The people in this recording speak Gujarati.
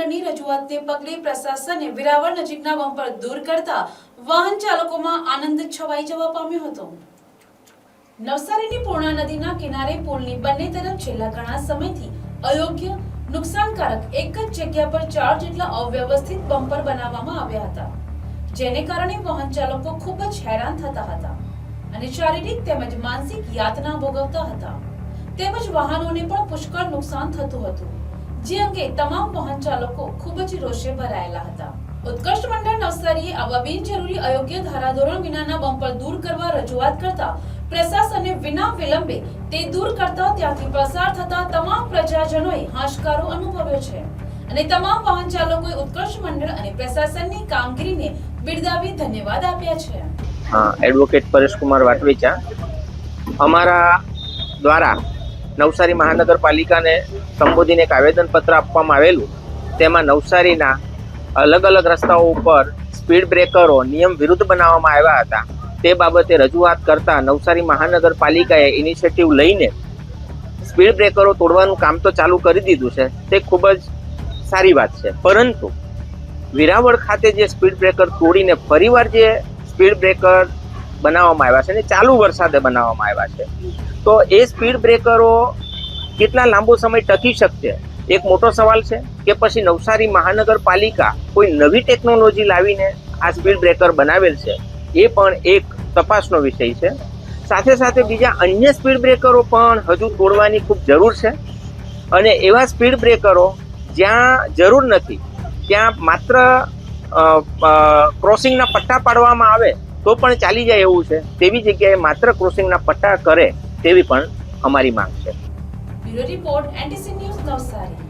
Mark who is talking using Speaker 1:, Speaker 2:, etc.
Speaker 1: મંડળની રજૂઆતને પગલે પ્રશાસને વિરાવળ નજીકના બમ્પર દૂર કરતા વાહન ચાલકોમાં આનંદ છવાઈ જવા પામ્યો હતો. નવસારીની પૂર્ણા નદીના કિનારે પુલની બંને તરફ છેલ્લા ઘણા સમયથી અયોગ્ય, નુકસાનકારક એક જ જગ્યા પર ચાર જેટલા અવ્યવસ્થિત બમ્પર બનાવવામાં આવ્યા હતા, જેને કારણે વાહન ચાલકો ખૂબ જ હેરાન થતા હતા અને શારીરિક તેમજ માનસિક યાતના ભોગવતા હતા. તેમજ વાહનોને પણ પુષ્કળ નુકસાન થતું હતું. જે અંગે તમામ વાહન ચાલકો ખૂબ જ રોષે ભરાયેલા હતા. ઉત્કર્ષ મંડળ નવસારીએ આવા બિનજરૂરી અયોગ્ય ધારાધોરણ વિનાના બમ્પર દૂર કરવા રજૂઆત કરતા પ્રશાસને વિના વિલંબે તે દૂર કરતા ત્યાંથી પસાર થતા તમામ પ્રજાજનોએ હાશકારો અનુભવ્યો છે. અને તમામ વાહન ચાલકોએ ઉત્કર્ષ મંડળ અને પ્રશાસનની કામગીરીને બિરદાવી ધન્યવાદ આપ્યા છે.
Speaker 2: એડવોકેટ પરેશકુમાર વાટવીચા, અમારા દ્વારા નવસારી મહાનગરપાલિકાને સંબોધીને એક આવેદનપત્ર આપવામાં આવેલું. તેમાં નવસારીના અલગ અલગ રસ્તાઓ ઉપર સ્પીડ બ્રેકરો નિયમ વિરુદ્ધ બનાવવામાં આવ્યા હતા. તે બાબતે રજૂઆત કરતા નવસારી મહાનગરપાલિકાએ ઇનિશિયેટિવ લઈને સ્પીડ બ્રેકરો તોડવાનું કામ તો ચાલુ કરી દીધું છે. તે ખૂબ જ સારી વાત છે. પરંતુ વિરાવળ ખાતે જે સ્પીડ બ્રેકર તોડીને ફરીવાર જે સ્પીડ બ્રેકર બનાવવામાં આવ્યા છે અને ચાલુ વરસાદે બનાવવામાં આવ્યા છે. તો એ સ્પીડ બ્રેકરો કેટલા લાંબો સમય ટકી શકશે? એક મોટો સવાલ છે કે પછી નવસારી મહાનગરપાલિકા કોઈ નવી ટેકનોલોજી લાવીને આ સ્પીડ બ્રેકર બનાવેલ છે? એ પણ એક તપાસનો વિષય છે. સાથે સાથે બીજા અન્ય સ્પીડ બ્રેકરો પણ હજુ તોડવાની ખૂબ જરૂર છે. અને એવા સ્પીડ બ્રેકરો જ્યાં જરૂર નથી, ત્યાં માત્ર ક્રોસિંગના પટ્ટા પાડવામાં આવે તો પણ ચાલી જાય એવું છે. તેવી જગ્યાએ માત્ર ક્રોસિંગના પટ્ટા કરે તેવી પણ અમારી માંગ છે.
Speaker 1: Bureau report, NTC news Navsari.